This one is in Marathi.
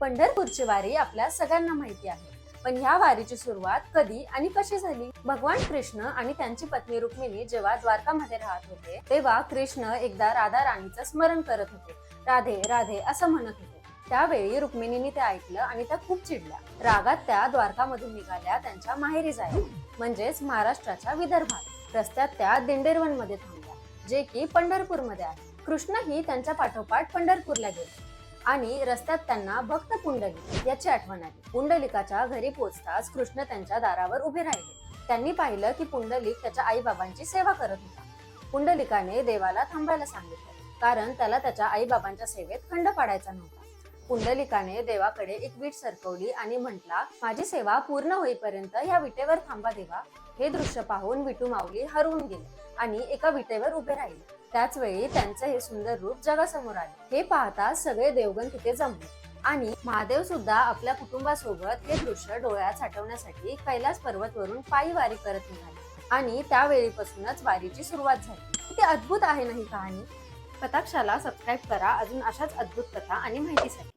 पंढरपूरची वारी आपल्या सगळ्यांना माहिती आहे. पण ह्या वारीची सुरुवात कधी आणि कशी झाली? भगवान कृष्ण आणि त्यांची पत्नी रुक्मिणी जेव्हा द्वारकामध्ये राहत होते तेव्हा कृष्ण एकदा राधा राणीचं स्मरण करत होते. राधे राधे असं म्हणत होते. त्यावेळी रुक्मिणीने ते ऐकलं आणि त्या खूप चिडल्या. रागात त्या द्वारकामधून निघाल्या त्यांच्या माहेरी जायला. म्हणजेच महाराष्ट्राच्या विदर्भात. रस्त्यात त्या दिंडेरवनमध्ये थांबल्या जे की पंढरपूरमध्ये आहे. कृष्णही त्यांच्या पाठोपाठ पंढरपूरला गेले. आणि रस्त्यात त्यांना भक्त पुंडलिक याची आठवण आली. पुंडलिकाच्या घरी पोहोचताच कृष्ण त्यांच्या दारावर उभे राहिले. त्यांनी पाहिलं की पुंडलिक त्याच्या आई बाबांची सेवा करत होता. पुंडलिकाने देवाला थांबायला सांगितलं कारण त्याला त्याच्या आई बाबांच्या सेवेत खंड पाडायचा नव्हता. पुंडलिकाने देवाकडे एक वीट सरकवली आणि म्हटला माझी सेवा पूर्ण होईपर्यंत या विटेवर थांबा देवा. हे दृश्य पाहून विटू माऊली हरवून गेले आणि एका विटेवर उभे राहिले. त्याच वेळी त्यांचे हे सुंदर रूप जगासमोर आले. हे पाहता सगळे देवगण तिथे जमले. आणि महादेव सुद्धा आपल्या कुटुंबासोबत हे दृश्य डोळ्यात साठवण्यासाठी कैलास पर्वतवरून पायी वारी करत निघाले. आणि त्यावेळीपासूनच वारीची सुरुवात झाली. ते अद्भुत आहे नाही कहाणी? कटाक्षाला सबस्क्राईब करा. अजून अशाच अद्भुत कथा आणि माहितीसाठी.